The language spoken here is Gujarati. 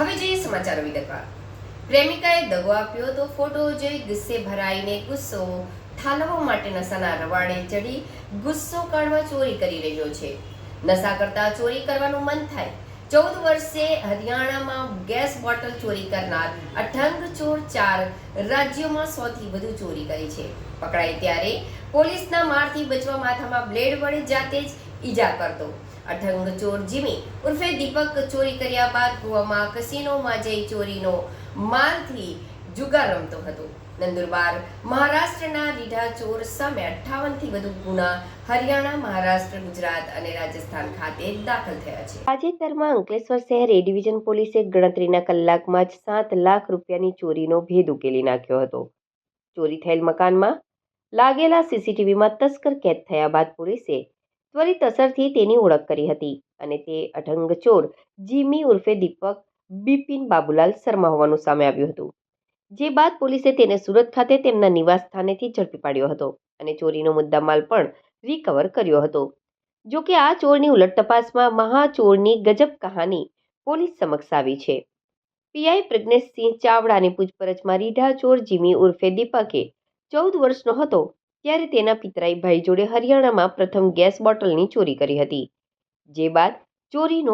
હવે જોઈએ સમાચારો વિગતવાર. પ્રેમિકાએ દગો આપ્યો તો ફોટો જોઈ ગુસ્સે ભરાઈને ગુસ્સો ઠાલવવા માટે નશાના રવાડે ચડી ગુસ્સો કાઢવા ચોરી કરી રહ્યો છે. નશા કરતા ચોરી કરવાનું મન થાય ચૌદ વર્ષે હરિયાણામાં ગેસ બોટલ ચોરી કરનાર અઠંગ ચોર ચાર રાજ્યોમાં સૌથી વધુ ચોરી કરી છે. પકડાય ત્યારે પોલીસના મારથી બચવા માથામાં બ્લેડ વડે જાતે જ ઈજા કરતો. અઠંગ ચોર જીમી ઉર્ફે દીપક ચોરી કર્યા બાદ ગોવામાં કસિનોમાં જઈ ચોરીનો માલથી જુગાર રમતો હતો. નંદુરબાર મહારાષ્ટ્રના રીઢા ચોર સામે અઠ્ઠાવનથી વધુ ગુના હરિયાણા, મહારાષ્ટ્ર, ગુજરાત અને રાજસ્થાન ખાતે દાખલ થયા છે. તાજેતરમાં અંકલેશ્વર શહેર ડિવિઝન પોલીસે ગણતરીના કલાકમાં જ સાત લાખ રૂપિયાની ચોરીનો ભેદ ઉકેલી નાખ્યો હતો. ચોરી થયેલ મકાનમાં લાગેલા સીસીટીવીમાં તસ્કર કેદ થયા બાદ પોલીસે ત્વરિત અસરથી તેની ઓળખ કરી હતી અને તે અઢંગ ચોર જીમી ઉર્ફે દીપક બિપિન બાબુલાલ શર્મા હોવાનું સામે આવ્યું હતું. જે બાદ પોલીસે તેને સુરત ખાતે તેમના નિવાસ સ્થાનેથી ઝડપી પાડ્યો હતો અને ચોરીનો મુદ્દામાલ પણ રિકવર કર્યો હતો. જો કે આ ચોરની ઉલટ તપાસમાં મહાચોરની ગજબ કહાની પોલીસ સમક્ષ આવી છે. પીઆઈ પ્રજ્ઞેશસિંહ ચાવડાની પૂછપરછમાં રીઢા ચોર જીમી ઉર્ફે દીપકે ચૌદ વર્ષનો હતો ત્યારે તેના પિતરાઈ ભાઈ જોડે હરિયાણામાં પ્રથમ ગેસ બોટલની ચોરી કરી હતી. જે બાદ ચોરીનો